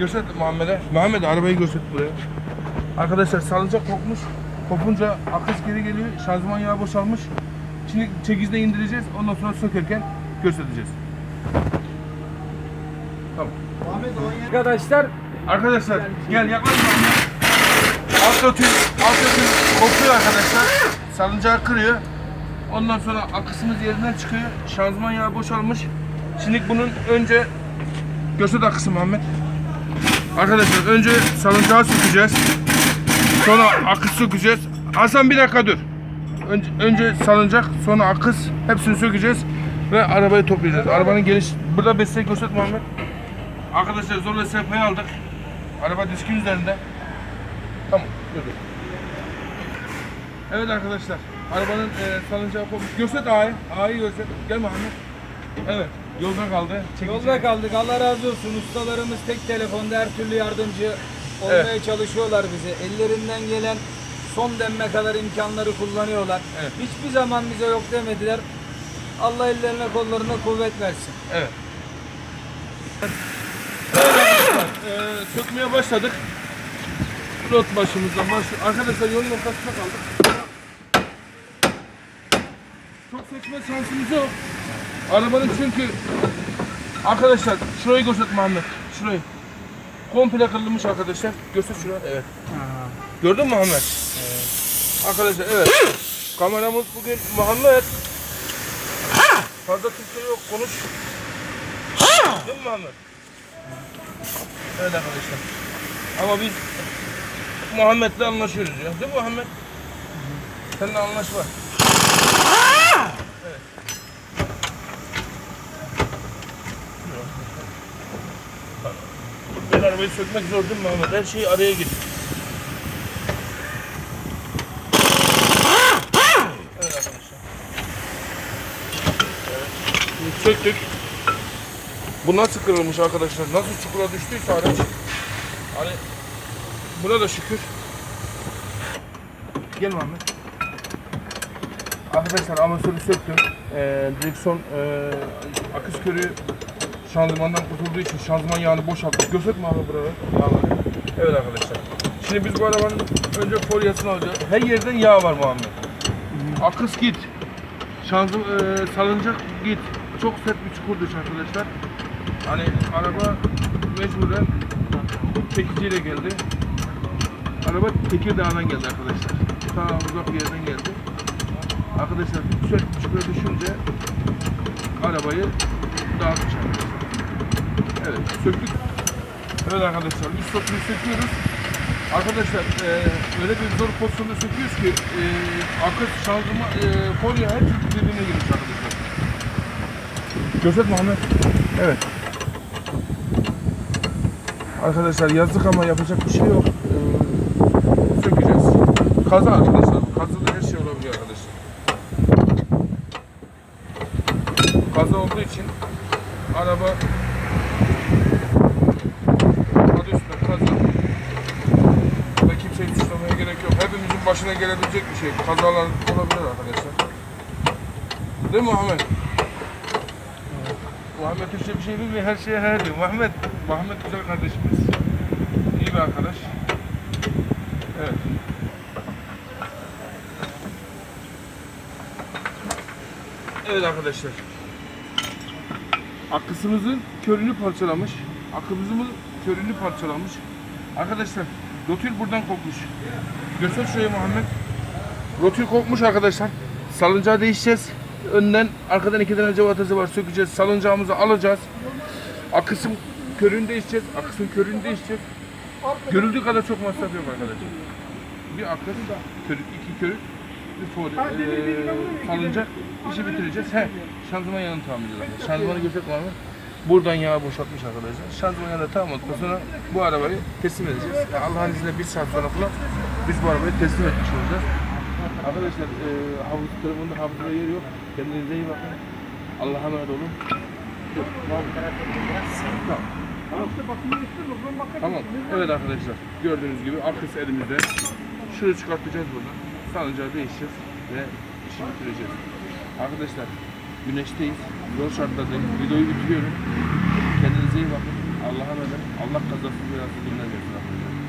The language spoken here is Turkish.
Göster Muhammed'e. Muhammed arabayı göster buraya. Arkadaşlar salıncak kopmuş. Kopunca akış geri geliyor. Şanzıman yağı boşalmış. Şimdi çekizde indireceğiz. Ondan sonra sökerken göstereceğiz. Tamam. Arkadaşlar Arkadaşlar gel yaklaş. Alt ötü, alt ötü kopuyor arkadaşlar. Salıncağı kırıyor. Ondan sonra akısımız yerinden çıkıyor. Şanzıman yağı boşalmış. Şimdi bunun önce göster akısı Muhammed. Arkadaşlar önce salıncağı sökeceğiz. Sonra akış sökeceğiz. Hasan bir dakika dur. Önce, önce salıncak, sonra akış hepsini sökeceğiz ve arabayı toplayacağız. Arabanın geliş burada besleyi göster Muhammed. Arkadaşlar zorla sehpayı aldık. Araba diskin üzerinde. Tamam. Dur. Evet arkadaşlar. Arabanın e, salıncağı kopmuş. Göster A'yı. A'yı göster. Gel Muhammed. Evet. Yolda kaldı. Çekici. yolda kaldık. Allah razı olsun. Ustalarımız tek telefonda her türlü yardımcı olmaya çalışıyorlar bize. Ellerinden gelen son demme kadar imkanları kullanıyorlar. Evet. Hiçbir zaman bize yok demediler. Allah ellerine kollarına kuvvet versin. Evet. Evet arkadaşlar. E, sökmeye başladık. Rot başımızdan başlıyor. Arkadaşlar yolun ortasında kaldık. Çok seçme şansımız yok. Arabanın çünkü Arkadaşlar şurayı göster Muhammed. Şurayı. Komple kırılmış arkadaşlar. Göster şurayı. Evet. Gördün mü Muhammed? Arkadaşlar evet. Kameramız bugün Muhammed. Fazla Türkçe yok konuş. Değil mi Muhammed? Evet arkadaşlar. Ama biz Muhammed'le anlaşıyoruz ya. Değil mi Muhammed? Seninle anlaşma. Arabayı sökmek zor değil mi Muhammed? Her şey araya gir. Evet söktük. Bu nasıl kırılmış arkadaşlar? Nasıl çukura düştüyse araç. Hani buna da şükür. Gel Muhammed. Arkadaşlar amatörü söktüm. Ee, direksiyon e, akış körü şanzımandan kurtulduğu için şanzıman yağını boşalttık. Gösterme abi burada. Evet arkadaşlar. Şimdi biz bu arabanın önce folyasını alacağız. Her yerden yağ var Muhammed. Akış git. Şanzım e, salıncak git. Çok sert bir çukur arkadaşlar. Hani araba mecburen çekiciyle geldi. Araba Tekirdağ'dan geldi arkadaşlar. Ta uzak bir yerden geldi. Arkadaşlar sert bir çukura düşünce arabayı dağıtmış. Evet söktük. Evet arkadaşlar biz sokuyu söküyoruz. Arkadaşlar e, öyle bir zor pozisyonda söküyoruz ki e, akış, şanzıman, e, folyo her türlü birbirine girmiş arkadaşlar. Göster Muhammed. Evet. Arkadaşlar yazdık ama yapacak bir şey yok. Ee, sökeceğiz. Kaza arkadaşlar. Kazada her şey olabiliyor arkadaşlar. Kaza olduğu için araba başına gelebilecek bir şey. Kazalar olabilir arkadaşlar. Değil mi Muhammed? Muhammed Türkçe bir şey bilmiyor, her şeye her diyor. Muhammed, Muhammed güzel kardeşimiz. İyi bir arkadaş. Evet. Evet arkadaşlar. Akısımızın körünü parçalamış. Akımızın körünü parçalamış. Arkadaşlar, rotül buradan kopmuş. Göster şuraya Muhammed. Rotül kopmuş arkadaşlar. Salıncağı değişeceğiz. Önden, arkadan iki tane cevatası var. Sökeceğiz. Salıncağımızı alacağız. Akısım körünü değişeceğiz. Akısın körünü değişeceğiz. Görüldüğü kadar çok masraf yok arkadaşlar. Bir akış, körük, iki körük, bir fol, eee salıncak. işi bitireceğiz. He, şanzıman yağını tamir edeceğiz. Şanzımanı var mı? Buradan yağı boşaltmış arkadaşlar. Şanzıman yağını tamam olduktan sonra bu arabayı teslim edeceğiz. Yani Allah'ın izniyle bir saat sonra falan biz bu arabayı teslim etmiş olacağız. Arkadaşlar eee havuz, telefonda havuzda yer yok. Kendinize iyi bakın. Allah'a emanet olun. Tamam. Tamam. Evet arkadaşlar. Gördüğünüz gibi arkası elimizde. Şunu çıkartacağız buradan. Salıncağı değişeceğiz ve işi bitireceğiz. Arkadaşlar güneşteyiz. Yol şartlarındayım. Videoyu bitiriyorum. Kendinize iyi bakın. Allah'a emanet. Allah kazasız belasız dinlemiyorsun arkadaşlar.